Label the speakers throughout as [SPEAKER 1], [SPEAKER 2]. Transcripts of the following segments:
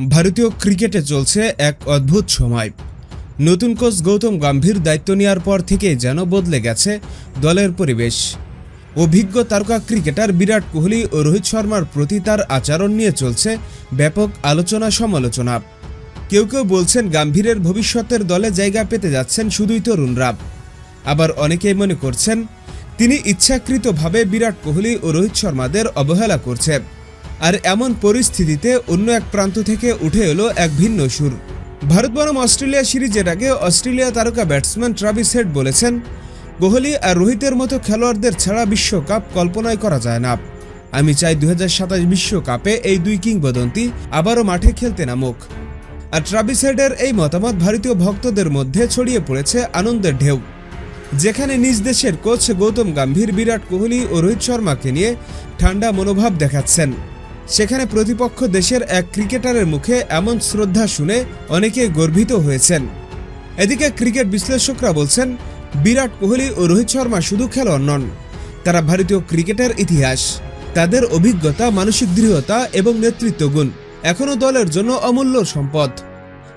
[SPEAKER 1] ভারতীয় ক্রিকেটে চলছে এক অদ্ভুত সময়। নতুন কোচ গৌতম গম্ভীর দায়িত্ব নেওয়ার পর থেকে যেন বদলে গেছে দলের পরিবেশ। অভিজ্ঞ তারকা ক্রিকেটার বিরাট কোহলি ও রোহিত শর্মার প্রতি তার আচরণ নিয়ে চলছে ব্যাপক আলোচনা সমালোচনা। কেউ কেউ বলছেন গাম্ভীরের ভবিষ্যতের দলে জায়গা পেতে যাচ্ছেন শুধুই তরুণরা। আবার অনেকেই মনে করছেন, তিনি ইচ্ছাকৃতভাবে বিরাট কোহলি ও রোহিত শর্মাদের অবহেলা করছে। আর এমন পরিস্থিতিতে অন্য এক প্রান্ত থেকে উঠে এলো এক ভিন্ন সুর। ভারত বনাম অস্ট্রেলিয়া সিরিজের আগে অস্ট্রেলিয়া তারকা ব্যাটসম্যান ট্রাভিস হেড বলেছেন, কোহলি আর রোহিতের মতো খেলোয়াড়দের ছাড়া বিশ্বকাপ কল্পনাই করা যায় না। আমি চাই দু বিশ্বকাপে এই দুই কিংবদন্তি আবারও মাঠে খেলতে নামুক। আর ট্রাভিস হেডের এই মতামত ভারতীয় ভক্তদের মধ্যে ছড়িয়ে পড়েছে আনন্দের ঢেউ। যেখানে নিজ দেশের কোচ গৌতম গম্ভীর, বিরাট কোহলি ও রোহিত শর্মাকে নিয়ে ঠান্ডা মনোভাব দেখাচ্ছেন। সেখানে প্রতিপক্ষ দেশের এক ক্রিকেটারের মুখে এমন শ্রদ্ধা শুনে অনেকে গর্বিত হয়েছেন। এদিকে ক্রিকেট বিশ্লেষকরা বলছেন, বিরাট কোহলি ও রোহিত শর্মা শুধু খেলোয়াড় নন, তারা ভারতীয় ক্রিকেটের ইতিহাস, তাদের অভিজ্ঞতা, মানসিক দৃঢ়তা এবং নেতৃত্ব গুণ এখনও দলের জন্য অমূল্য সম্পদ।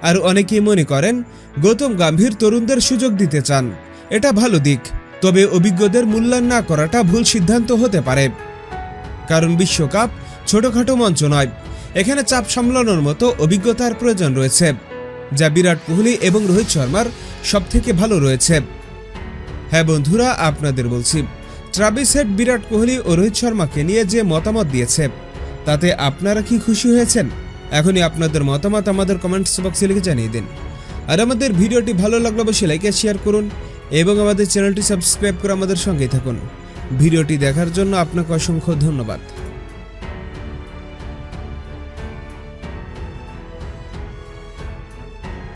[SPEAKER 1] আর অনেকেই মনে করেন, গৌতম গম্ভীর তরুণদের সুযোগ দিতে চান, এটা ভালো দিক, তবে অভিজ্ঞদের মূল্যায়ন না করাটা ভুল সিদ্ধান্ত হতে পারে। কারণ বিশ্বকাপ ছোটখাটো মঞ্চ নয়। এখানে চাপ সামলানোর মতো অভিজ্ঞতার প্রয়োজন রয়েছে, যা বিরাট কোহলি এবং রোহিত শর্মার সব থেকে ভালো রয়েছে। হ্যাঁ বন্ধুরা, আপনাদের বলছি, ট্রাভিস হেড বিরাট কোহলি ও রোহিত শর্মাকে নিয়ে যে মতামত দিয়েছে, তাতে আপনারা কি খুশি হয়েছেন? এখনই আপনাদের মতামত আমাদের কমেন্টস বক্সে লিখে জানিয়ে দিন। আর আমাদের ভিডিওটি ভালো লাগলে অবশ্যই লাইক শেয়ার করুন এবং আমাদের চ্যানেলটি সাবস্ক্রাইব করে আমাদের সঙ্গেই থাকুন। ভিডিওটি দেখার জন্য আপনাকে অসংখ্য ধন্যবাদ।